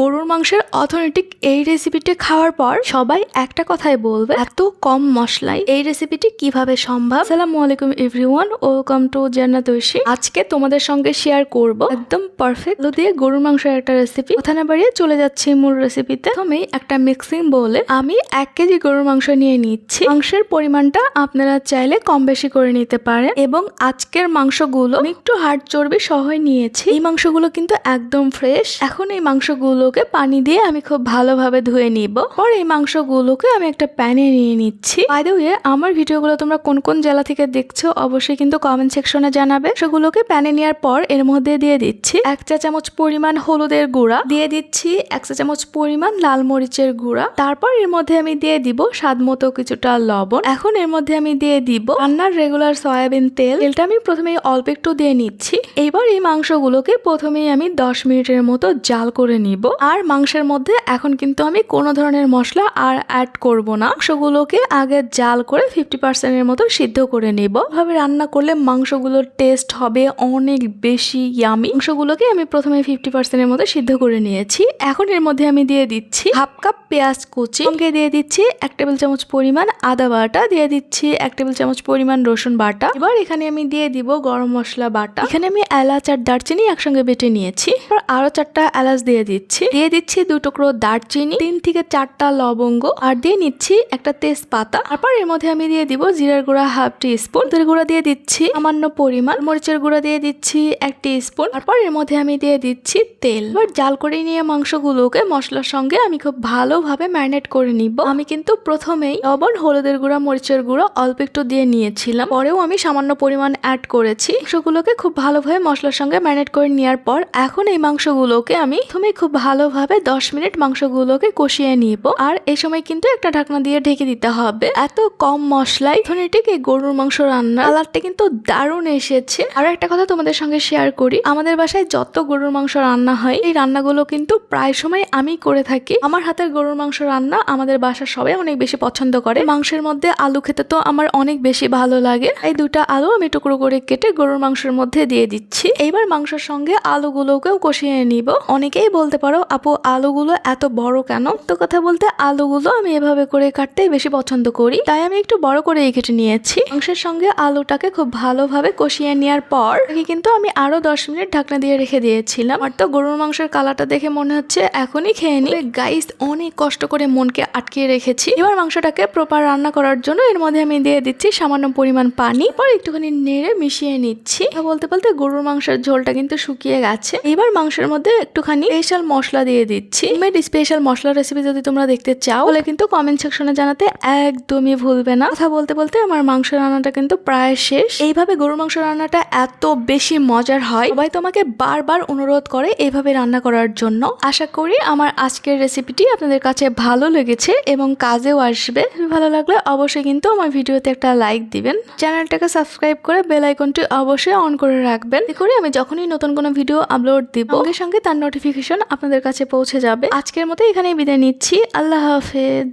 গরুর মাংসের অথেন্টিক এই রেসিপিটি খাওয়ার পর সবাই একটা কথাই বলবে, এত কম মশলায় এই রেসিপিটি কীভাবে সম্ভব? আসসালামু আলাইকুম এভরিওয়ান ওয়েলকাম টু জান্নাত ঐশী আজকে তোমাদের সঙ্গে শেয়ার করব একদম পারফেক্ট আলু দিয়ে গরুর মাংসের একটা রেসিপি কথা না বাড়িয়ে চলে যাচ্ছি মূল রেসিপিতে প্রথমেই একটা মিক্সিং বলে আমি এক কেজি গরুর মাংস নিয়ে নিচ্ছি। মাংসের পরিমাণটা আপনারা চাইলে কম বেশি করে নিতে পারেন এবং আজকের মাংসগুলো একটু হাড় চর্বি সহই নিয়েছি। এই মাংসগুলো কিন্তু একদম ফ্রেশ এখন এই মাংসগুলোকে পানি দিয়ে আমি খুব ভালোভাবে ধুয়ে নিব। পর এই মাংসগুলোকে আমি একটা প্যানে নিয়ে নিচ্ছি। বাই দ্য আমার ভিডিওগুলো তোমরা কোন কোন জেলা থেকে দেখছ অবশ্যই কিন্তু কমেন্ট সেকশনে জানাবে। সেগুলোকে প্যানে নেওয়ার পর এর মধ্যে দিয়ে দিচ্ছি এক চা চামচ পরিমাণ হলুদের গুঁড়া, দিয়ে দিচ্ছি এক চা চামচ পরিমাণ লাল মরিচের গুঁড়া। তারপর এর মধ্যে আমি দিয়ে দিব স্বাদ মতো কিছুটা লবণ। এখন এর মধ্যে আমি দিয়ে দিব রান্নার রেগুলার সয়াবিন তেল। তেলটা আমি প্রথমে অল্প একটু দিয়ে নিচ্ছি। এইবার এই মাংসগুলোকে প্রথমেই আমি দশ মিনিটের মতো জাল করে নিব। আর মাংসের মধ্যে এখন কিন্তু আমি কোনো ধরনের মশলা আর অ্যাড করব না। মাংসগুলোকে আগে জাল করে ফিফটি পার্সেন্টের মতো সিদ্ধ করে নেব। ভাবে রান্না করলে মাংসগুলোর টেস্ট হবে অনেক বেশি ইয়ামি মাংসগুলোকে আমি প্রথমে ফিফটি পার্সেন্টের মতো সিদ্ধ করে নিয়েছি। এখন এর মধ্যে আমি দিয়ে দিচ্ছি হাফ কাপ পেঁয়াজ কুচি। সঙ্গে দিয়ে দিচ্ছি এক টেবিল চামচ পরিমাণ আদা বাটা। দিয়ে দিচ্ছি এক টেবিল চামচ পরিমাণ রসুন বাটা। এবার এখানে আমি দিয়ে দিব গরম মশলা বাটা। এখানে আমি এলাচ আর দারচিনি একসঙ্গে বেটে নিয়েছি। আরও চারটা এলাচ দিয়ে দিচ্ছি। দিয়ে দিচ্ছি দু টুকরো দারচিনি, তিন থেকে চারটা লবঙ্গ, আর দিয়ে নিচ্ছি একটা তেজপাতা। তারপর এর মধ্যে আমি দিয়ে দিব জিরার গুঁড়া হাফ টি স্পুন তেল গুঁড়া দিয়ে দিচ্ছি সামান্য পরিমাণ। মরিচের গুঁড়া দিয়ে দিচ্ছি এক টি স্পুন তারপর এর মধ্যে আমি দিয়ে দিচ্ছি তেল। এবার জাল করে নিয়ে মাংসগুলোকে মশলার সঙ্গে আমি খুব ভালোভাবে ম্যারিনেট করে নিব। আমি কিন্তু প্রথমেই লবণ, হলুদের গুঁড়া, মরিচের গুঁড়া অল্প একটু দিয়ে নিয়েছিলাম। পরেও আমি সামান্য পরিমাণ অ্যাড করেছি। মাংসগুলোকে খুব ভালোভাবে মশলার সঙ্গে ম্যারিনেট করে নেওয়ার পর এখন এই মাংসগুলোকে আমি প্রথমে খুব ভালোভাবে দশ মিনিট মাংসগুলোকে কষিয়ে নিব। আর এই সময় কিন্তু একটা ঢাকনা দিয়ে ঢেকে দিতে হবে। এত কম মশলায় ধনিটিক এই গরুর মাংস রান্না কালারটা কিন্তু দারুণ এসেছে। আর একটা কথা তোমাদের সঙ্গে শেয়ার করি। আমাদের বাসায় যত গরুর মাংস রান্না হয়, এই রান্নাগুলো কিন্তু প্রায় সময় আমি করে থাকি। আমার হাতের গরুর মাংস রান্না আমাদের বাসার সবাই অনেক বেশি পছন্দ করে। মাংসের মধ্যে আলু খেতে তো আমার অনেক বেশি ভালো লাগে। এই দুটা আলু আমি টুকরো করে কেটে গরুর মাংসের মধ্যে দিয়ে দিচ্ছি। এইবার মাংসের সঙ্গে আলুগুলোকেও কষিয়ে নিব। অনেকেই বলতে পারো আপু, আলুগুলো এত বড় কেন? তো কথা বলতে, আলুগুলো আমি এভাবে করে কাটতেই বেশি পছন্দ করি। তাই আমি একটু বড় করে কেটে নিয়েছি। মাংসের সঙ্গে আলুটাকে খুব ভালোভাবে কষিয়ে নেওয়ার পর কিন্তু আমি আরও দশ মিনিট ঢাকনা দিয়ে রেখে দিয়েছিলাম। আর তো গরুর মাংসের কালারটা দেখে মনে হচ্ছে এখনই খেয়ে নি গাইস অনেক কষ্ট করে মনকে আটকিয়ে রেখেছি। এবার মাংসটাকে প্রপার রান্না করার জন্য এর মধ্যে আমি দিয়ে দিচ্ছি সামান্য পরিমাণ পানি। পর একটুখানি নেড়ে মিশিয়ে নিচ্ছি। বলতে বলতে গরুর মাংসের ঝোলটা কিন্তু শুকিয়ে গেছে। এবার মাংসের মধ্যে একটুখানি স্পেশাল মশলা দিয়ে দিচ্ছি। মেড স্পেশাল মশলা রেসিপি যদি তোমরা দেখতে চাও তাহলে কিন্তু কমেন্ট সেকশনে জানাতে একদমই ভুলবে না। কথা বলতে বলতে আমার মাংস রান্নাটা কিন্তু প্রায় শেষ। এইভাবে গরুর মাংস রান্নাটা এত বেশি মজার হয় সবাই তোমাকে বারবার অনুরোধ করে এইভাবে রান্না করার জন্য। আশা করি আমার আজকের রেসিপিটি আপনাদের কাছে ভালো লেগেছে এবং কাজেও আসবে। ভালো লাগলে অবশ্যই কিন্তু আমার ভিডিওতে একটা লাইক দিবেন। চ্যানেলটাকে সাবস্ক্রাইব করে বেল আইকনটি অবশ্যই অন করে রাখবেন। করে আমি যখনই নতুন কোনো ভিডিও আপলোড দিব সঙ্গে সঙ্গে তার নোটিফিকেশন আপনাদের কাছে পৌঁছে যাবে। আজকের মতো এখানেই বিদায় নিচ্ছি। আল্লাহ হাফেজ।